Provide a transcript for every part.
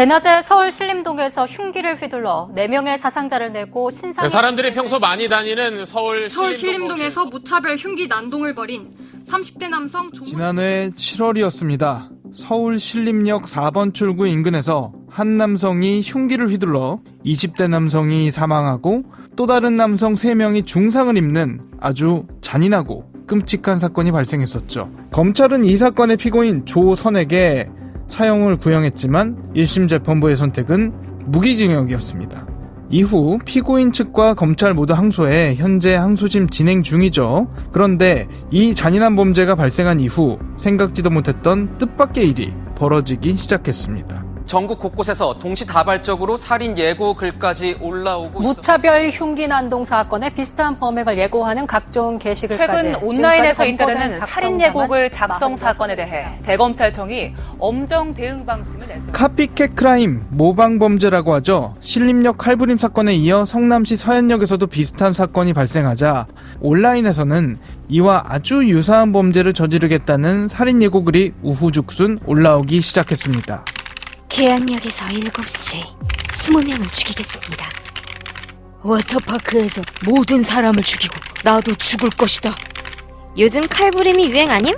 대낮에 서울 신림동에서 흉기를 휘둘러 4명의 사상자를 내고 신상 네, 사람들이 평소 많이 다니는 서울 서울 신림동 신림동에서 무차별 흉기 난동을 벌인 30대 남성 조모 지난해 7월이었습니다. 서울 신림역 4번 출구 인근에서 한 남성이 흉기를 휘둘러 20대 남성이 사망하고 또 다른 남성 3명이 중상을 입는 아주 잔인하고 끔찍한 사건이 발생했었죠. 검찰은 이 사건의 피고인 조선에게 사형을 구형했지만 1심 재판부의 선택은 무기징역이었습니다. 이후 피고인 측과 검찰 모두 항소해 현재 항소심 진행 중이죠. 그런데 이 잔인한 범죄가 발생한 이후 생각지도 못했던 뜻밖의 일이 벌어지기 시작했습니다. 전국 곳곳에서 동시다발적으로 살인 예고 글까지 올라오고 무차별 흉기 난동 사건에 비슷한 범행을 예고하는 각종 게시글까지 최근 온라인에서 잇따르는 검거된 살인 예고글 작성 46 사건에 대해 대검찰청이 엄정 대응 방침을 냈습니다. 카피캣 크라임, 모방 범죄라고 하죠. 신림역 칼부림 사건에 이어 성남시 서현역에서도 비슷한 사건이 발생하자 온라인에서는 이와 아주 유사한 범죄를 저지르겠다는 살인 예고글이 우후죽순 올라오기 시작했습니다. 계양역에서 7시 20명을 죽이겠습니다. 워터파크에서 모든 사람을 죽이고 나도 죽을 것이다. 요즘 칼부림이 유행 아님?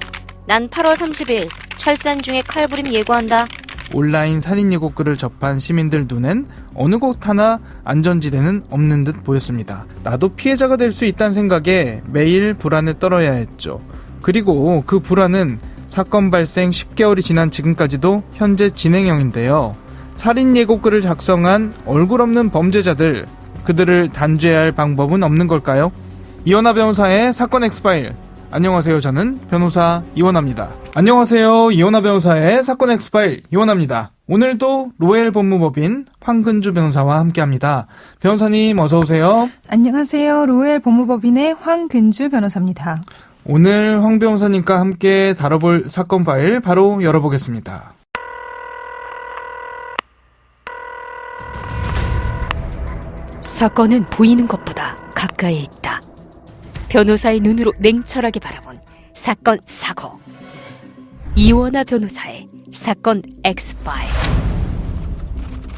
난 8월 30일 철산 중에 칼부림 예고한다. 온라인 살인 예고글을 접한 시민들 눈엔 어느 곳 하나 안전지대는 없는 듯 보였습니다. 나도 피해자가 될 수 있다는 생각에 매일 불안에 떨어야 했죠. 그리고 그 불안은 사건 발생 10개월이 지난 지금까지도 현재 진행형인데요. 살인 예고글을 작성한 얼굴 없는 범죄자들, 그들을 단죄할 방법은 없는 걸까요? 이원하 변호사의 사건 엑스파일. 안녕하세요. 저는 변호사 이원하입니다. 안녕하세요. 이원하 변호사의 사건 엑스파일 이원하입니다. 오늘도 로엘 법무법인 황근주 변호사와 함께합니다. 변호사님 어서 오세요. 안녕하세요. 로엘 법무법인의 황근주 변호사입니다. 오늘 황 변호사님과 함께 다뤄볼 사건 파일 바로 열어보겠습니다. 사건은 보이는 것보다 가까이에 있다. 변호사의 눈으로 냉철하게 바라본 사건 사고. 이원하 변호사의 사건 X파일.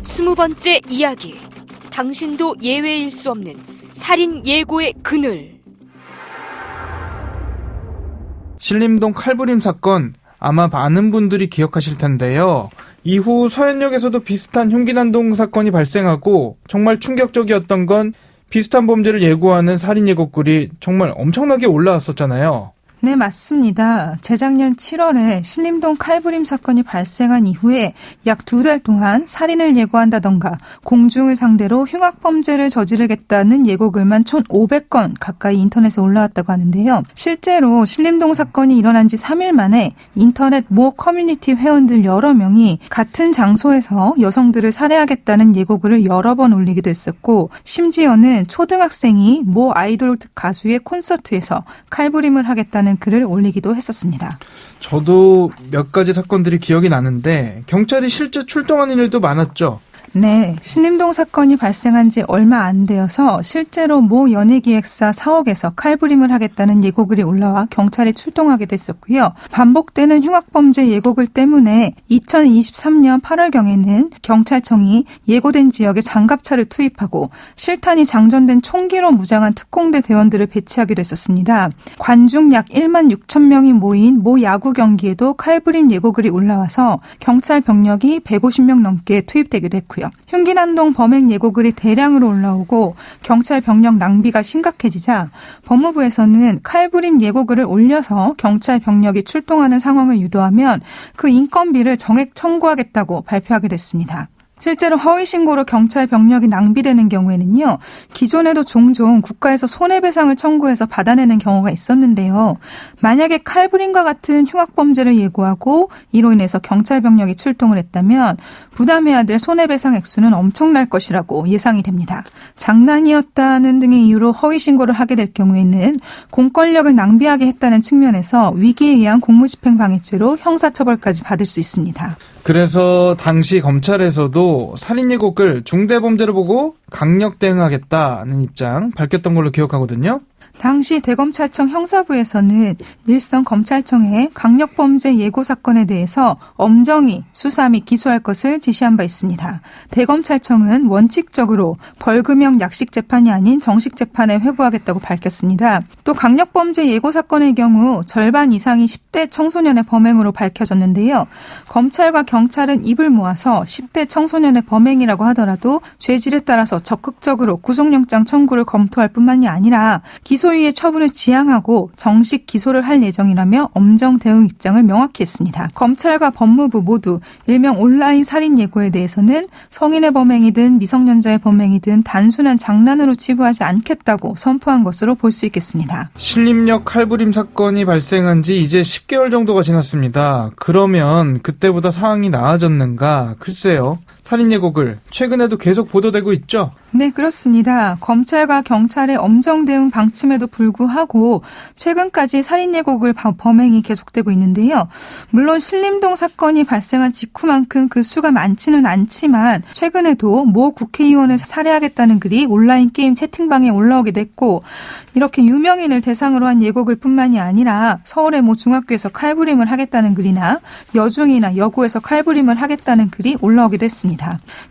스무 번째 이야기. 당신도 예외일 수 없는 살인 예고의 그늘. 신림동 칼부림 사건 아마 많은 분들이 기억하실 텐데요. 이후 서현역에서도 비슷한 흉기난동 사건이 발생하고 정말 충격적이었던 건 비슷한 범죄를 예고하는 살인 예고글이 정말 엄청나게 올라왔었잖아요. 네, 맞습니다. 재작년 7월에 신림동 칼부림 사건이 발생한 이후에 약 두 달 동안 살인을 예고한다던가 공중을 상대로 흉악범죄를 저지르겠다는 예고글만 1,500건 가까이 인터넷에 올라왔다고 하는데요. 실제로 신림동 사건이 일어난 지 3일 만에 인터넷 모 커뮤니티 회원들 여러 명이 같은 장소에서 여성들을 살해하겠다는 예고글을 여러 번 올리기도 했었고 심지어는 초등학생이 모 아이돌 가수의 콘서트에서 칼부림을 하겠다는 글을 올리기도 했었습니다. 저도 몇 가지 사건들이 기억이 나는데 경찰이 실제 출동하는 일도 많았죠. 네, 신림동 사건이 발생한 지 얼마 안 되어서 실제로 모 연예기획사 사옥에서 칼부림을 하겠다는 예고글이 올라와 경찰이 출동하기도 했었고요. 반복되는 흉악범죄 예고글 때문에 2023년 8월경에는 경찰청이 예고된 지역에 장갑차를 투입하고 실탄이 장전된 총기로 무장한 특공대 대원들을 배치하기도 했었습니다. 관중 약 1만 6천 명이 모인 모 야구 경기에도 칼부림 예고글이 올라와서 경찰 병력이 150명 넘게 투입되기도 했고요. 흉기난동 범행 예고글이 대량으로 올라오고 경찰 병력 낭비가 심각해지자 법무부에서는 칼부림 예고글을 올려서 경찰 병력이 출동하는 상황을 유도하면 그 인건비를 정액 청구하겠다고 발표하게 됐습니다. 실제로 허위 신고로 경찰 병력이 낭비되는 경우에는요, 기존에도 종종 국가에서 손해배상을 청구해서 받아내는 경우가 있었는데요. 만약에 칼부림과 같은 흉악 범죄를 예고하고 이로 인해서 경찰 병력이 출동을 했다면 부담해야 될 손해배상 액수는 엄청날 것이라고 예상이 됩니다. 장난이었다는 등의 이유로 허위 신고를 하게 될 경우에는 공권력을 낭비하게 했다는 측면에서 위기에 의한 공무집행 방해죄로 형사처벌까지 받을 수 있습니다. 그래서 당시 검찰에서도 살인 예고글 중대 범죄로 보고 강력 대응하겠다는 입장 밝혔던 걸로 기억하거든요. 당시 대검찰청 형사부에서는 일선 검찰청에 강력범죄 예고 사건에 대해서 엄정히 수사 및 기소할 것을 지시한 바 있습니다. 대검찰청은 원칙적으로 벌금형 약식 재판이 아닌 정식 재판에 회부하겠다고 밝혔습니다. 또 강력범죄 예고 사건의 경우 절반 이상이 10대 청소년의 범행으로 밝혀졌는데요. 검찰과 경찰은 입을 모아서 10대 청소년의 범행이라고 하더라도 죄질에 따라서 적극적으로 구속영장 청구를 검토할 뿐만이 아니라 기소 유예 처분을 지향하고 정식 기소를 할 예정이라며 엄정 대응 입장을 명확히 했습니다. 검찰과 법무부 모두 일명 온라인 살인 예고에 대해서는 성인의 범행이든 미성년자의 범행이든 단순한 장난으로 치부하지 않겠다고 선포한 것으로 볼 수 있겠습니다. 신림역 칼부림 사건이 발생한 지 이제 10개월 정도가 지났습니다. 그러면 그때보다 상황이 나아졌는가? 글쎄요. 살인 예고글 최근에도 계속 보도되고 있죠. 네, 그렇습니다. 검찰과 경찰의 엄정 대응 방침에도 불구하고 최근까지 살인 예고글 바- 범행이 계속되고 있는데요. 물론 신림동 사건이 발생한 직후만큼 그 수가 많지는 않지만 최근에도 모 국회의원을 살해하겠다는 글이 온라인 게임 채팅방에 올라오기도 했고 이렇게 유명인을 대상으로 한 예고글뿐만이 아니라 서울의 모 중학교에서 칼부림을 하겠다는 글이나 여중이나 여고에서 칼부림을 하겠다는 글이 올라오기도 했습니다.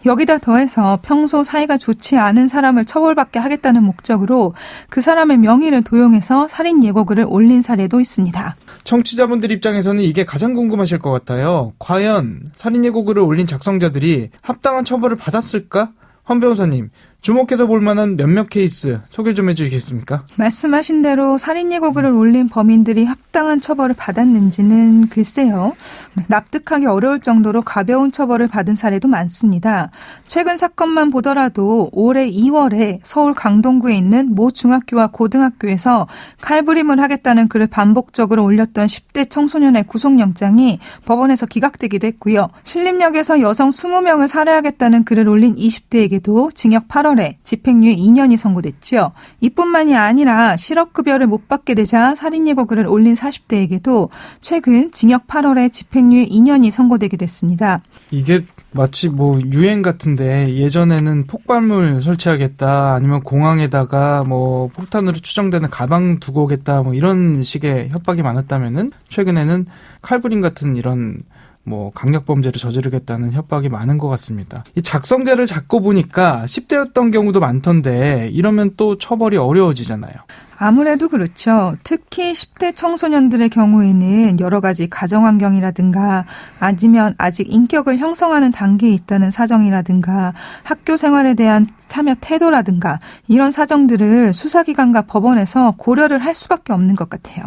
여기다 더해서 평소 사이가 좋지 않은 사람을 처벌받게 하겠다는 목적으로 그 사람의 명의를 도용해서 살인 예고글을 올린 사례도 있습니다. 청취자분들 입장에서는 이게 가장 궁금하실 것 같아요. 과연 살인 예고글을 올린 작성자들이 합당한 처벌을 받았을까? 황 변호사님, 주목해서 볼 만한 몇몇 케이스 소개 좀 해주시겠습니까? 말씀하신 대로 살인 예고글을 올린 범인들이 합당한 처벌을 받았는지는 글쎄요. 네, 납득하기 어려울 정도로 가벼운 처벌을 받은 사례도 많습니다. 최근 사건만 보더라도 올해 2월에 서울 강동구에 있는 모 중학교와 고등학교에서 칼부림을 하겠다는 글을 반복적으로 올렸던 10대 청소년의 구속영장이 법원에서 기각되기도 했고요. 신림역에서 여성 20명을 살해하겠다는 글을 올린 20대에게도 징역 8월 에 집행유예 2년이 선고됐죠. 이뿐만이 아니라 실업급여를 못 받게 되자 살인 예고 글을 올린 40대에게도 최근 징역 8월에 집행유예 2년이 선고되게 됐습니다. 이게 마치 뭐 유행 같은데 예전에는 폭발물 설치하겠다 아니면 공항에다가 뭐 폭탄으로 추정되는 가방 두고 오겠다 뭐 이런 식의 협박이 많았다면은 최근에는 칼부림 같은 이런 뭐 강력 범죄를 저지르겠다는 협박이 많은 것 같습니다. 이 작성자를 잡고 보니까 10대였던 경우도 많던데 이러면 또 처벌이 어려워지잖아요. 아무래도 그렇죠. 특히 10대 청소년들의 경우에는 여러 가지 가정 환경이라든가 아니면 아직 인격을 형성하는 단계에 있다는 사정이라든가 학교 생활에 대한 참여 태도라든가 이런 사정들을 수사기관과 법원에서 고려를 할 수밖에 없는 것 같아요.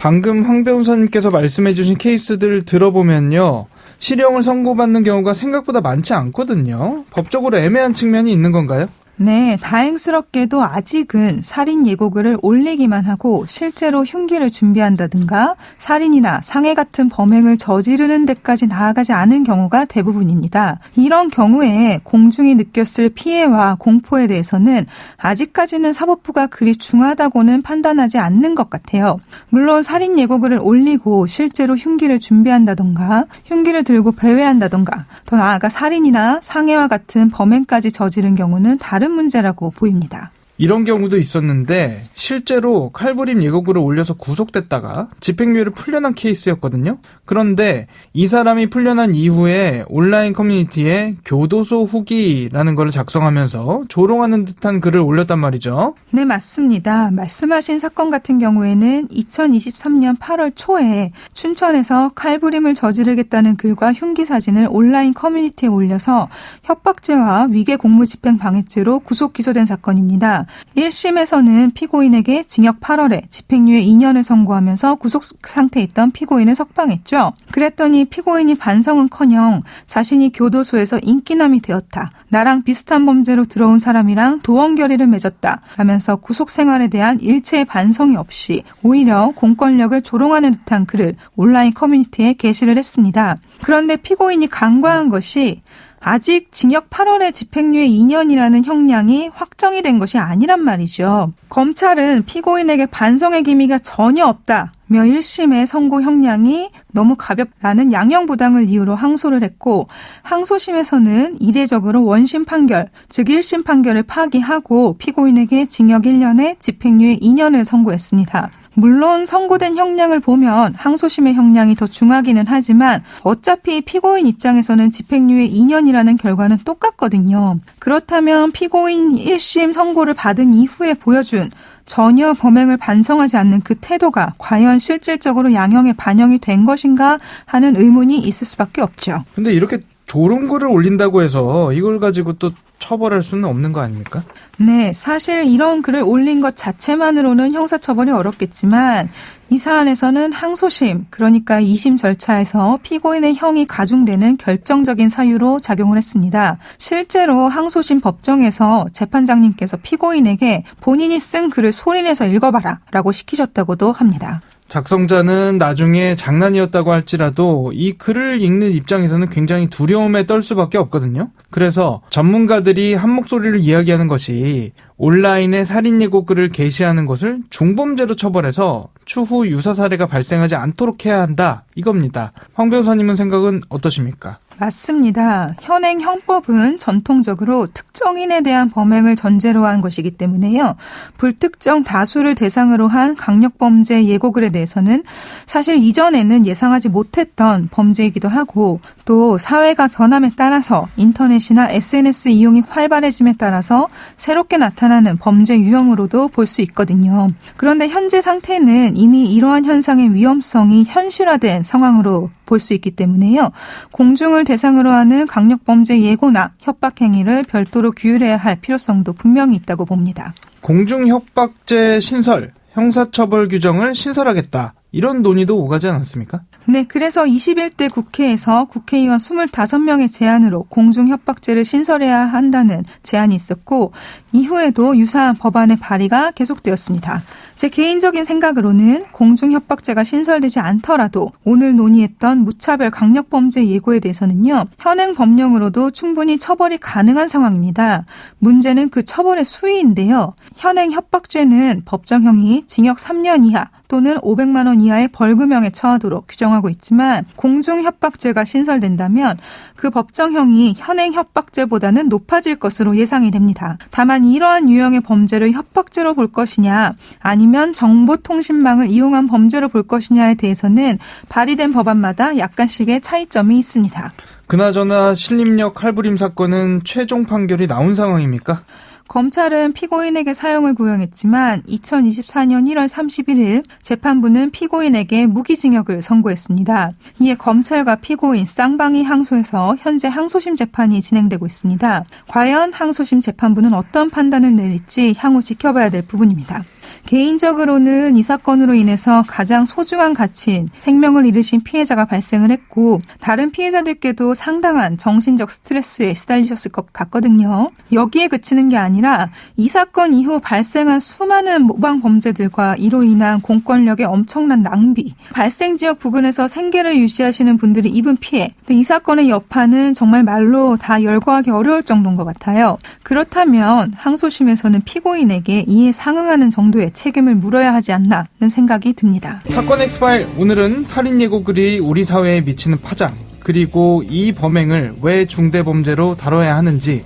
방금 황 변호사님께서 말씀해 주신 케이스들 들어보면요. 실형을 선고받는 경우가 생각보다 많지 않거든요. 법적으로 애매한 측면이 있는 건가요? 네, 다행스럽게도 아직은 살인 예고글을 올리기만 하고 실제로 흉기를 준비한다든가 살인이나 상해 같은 범행을 저지르는 데까지 나아가지 않은 경우가 대부분입니다. 이런 경우에 공중이 느꼈을 피해와 공포에 대해서는 아직까지는 사법부가 그리 중하다고는 판단하지 않는 것 같아요. 물론 살인 예고글을 올리고 실제로 흉기를 준비한다던가 흉기를 들고 배회한다던가 더 나아가 살인이나 상해와 같은 범행까지 저지른 경우는 다른 문제라고 보입니다. 이런 경우도 있었는데 실제로 칼부림 예고글을 올려서 구속됐다가 집행유예를 풀려난 케이스였거든요. 그런데 이 사람이 풀려난 이후에 온라인 커뮤니티에 교도소 후기라는 걸 작성하면서 조롱하는 듯한 글을 올렸단 말이죠. 네, 맞습니다. 말씀하신 사건 같은 경우에는 2023년 8월 초에 춘천에서 칼부림을 저지르겠다는 글과 흉기 사진을 온라인 커뮤니티에 올려서 협박죄와 위계 공무 집행 방해죄로 구속 기소된 사건입니다. 1심에서는 피고인에게 징역 8월에 집행유예 2년을 선고하면서 구속 상태에 있던 피고인을 석방했죠. 그랬더니 피고인이 반성은커녕 자신이 교도소에서 인기남이 되었다. 나랑 비슷한 범죄로 들어온 사람이랑 도원 결의를 맺었다. 하면서 구속 생활에 대한 일체의 반성이 없이 오히려 공권력을 조롱하는 듯한 글을 온라인 커뮤니티에 게시를 했습니다. 그런데 피고인이 간과한 것이 아직 징역 8월에 집행유예 2년이라는 형량이 확정이 된 것이 아니란 말이죠. 검찰은 피고인에게 반성의 기미가 전혀 없다. 며 1심의 선고 형량이 너무 가볍다는 양형 부당을 이유로 항소를 했고 항소심에서는 이례적으로 원심 판결, 즉 1심 판결을 파기하고 피고인에게 징역 1년에 집행유예 2년을 선고했습니다. 물론 선고된 형량을 보면 항소심의 형량이 더 중하기는 하지만 어차피 피고인 입장에서는 집행유예 2년이라는 결과는 똑같거든요. 그렇다면 피고인 1심 선고를 받은 이후에 보여준 전혀 범행을 반성하지 않는 그 태도가 과연 실질적으로 양형에 반영이 된 것인가 하는 의문이 있을 수밖에 없죠. 근데 이렇게 좋은 글을 올린다고 해서 이걸 가지고 또 처벌할 수는 없는 거 아닙니까? 네, 사실 이런 글을 올린 것 자체만으로는 형사처벌이 어렵겠지만 이 사안에서는 항소심, 그러니까 2심 절차에서 피고인의 형이 가중되는 결정적인 사유로 작용을 했습니다. 실제로 항소심 법정에서 재판장님께서 피고인에게 본인이 쓴 글을 소리내서 읽어봐라 라고 시키셨다고도 합니다. 작성자는 나중에 장난이었다고 할지라도 이 글을 읽는 입장에서는 굉장히 두려움에 떨 수밖에 없거든요. 그래서 전문가들이 한 목소리를 이야기하는 것이 온라인에 살인 예고 글을 게시하는 것을 중범죄로 처벌해서 추후 유사 사례가 발생하지 않도록 해야 한다. 이겁니다. 황 변호사님은 생각은 어떠십니까? 맞습니다. 현행 형법은 전통적으로 특정인에 대한 범행을 전제로 한 것이기 때문에요. 불특정 다수를 대상으로 한 강력범죄 예고글에 대해서는 사실 이전에는 예상하지 못했던 범죄이기도 하고 또 사회가 변함에 따라서 인터넷이나 SNS 이용이 활발해짐에 따라서 새롭게 나타나는 범죄 유형으로도 볼 수 있거든요. 그런데 현재 상태는 이미 이러한 현상의 위험성이 현실화된 상황으로 볼 수 있기 때문에요. 공중을 대상으로 하는 강력범죄 예고나 협박 행위를 별도로 규율해야 할 필요성도 분명히 있다고 봅니다. 공중협박죄 신설, 형사처벌 규정을 신설하겠다. 이런 논의도 오가지 않았습니까? 네, 그래서 21대 국회에서 국회의원 25명의 제안으로 공중협박죄를 신설해야 한다는 제안이 있었고 이후에도 유사한 법안의 발의가 계속되었습니다. 제 개인적인 생각으로는 공중협박죄가 신설되지 않더라도 오늘 논의했던 무차별 강력범죄 예고에 대해서는요. 현행 법령으로도 충분히 처벌이 가능한 상황입니다. 문제는 그 처벌의 수위인데요. 현행 협박죄는 법정형이 징역 3년 이하 또는 500만 원 이하의 벌금형에 처하도록 규정하고 있지만 공중협박죄가 신설된다면 그 법정형이 현행 협박죄보다는 높아질 것으로 예상이 됩니다. 다만 이러한 유형의 범죄를 협박죄로 볼 것이냐 아니면 정보통신망을 이용한 범죄로 볼 것이냐에 대해서는 발의된 법안마다 약간씩의 차이점이 있습니다. 그나저나 신림역 칼부림 사건은 최종 판결이 나온 상황입니까? 검찰은 피고인에게 사형을 구형했지만 2024년 1월 31일 재판부는 피고인에게 무기징역을 선고했습니다. 이에 검찰과 피고인 쌍방이 항소해서 현재 항소심 재판이 진행되고 있습니다. 과연 항소심 재판부는 어떤 판단을 내릴지 향후 지켜봐야 될 부분입니다. 개인적으로는 이 사건으로 인해서 가장 소중한 가치인 생명을 잃으신 피해자가 발생을 했고 다른 피해자들께도 상당한 정신적 스트레스에 시달리셨을 것 같거든요. 여기에 그치는 게 아니라 이 사건 이후 발생한 수많은 모방 범죄들과 이로 인한 공권력의 엄청난 낭비, 발생 지역 부근에서 생계를 유지하시는 분들이 입은 피해, 이 사건의 여파는 정말 말로 다 열거하기 어려울 정도인 것 같아요. 그렇다면 항소심에서는 피고인에게 이에 상응하는 정도의 책임을 물어야 하지 않나는 생각이 듭니다. 사건 엑스파일 오늘은 살인 예고글이 우리 사회에 미치는 파장 그리고 이 범행을 왜 중대범죄로 다뤄야 하는지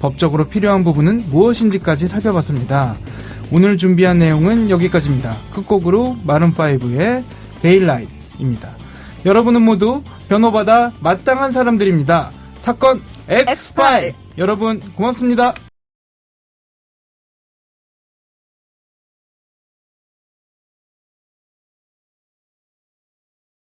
법적으로 필요한 부분은 무엇인지까지 살펴봤습니다. 오늘 준비한 내용은 여기까지입니다. 끝곡으로 마룬5의 데일라이트입니다. 여러분은 모두 변호받아 마땅한 사람들입니다. 사건 엑스파일 여러분 고맙습니다.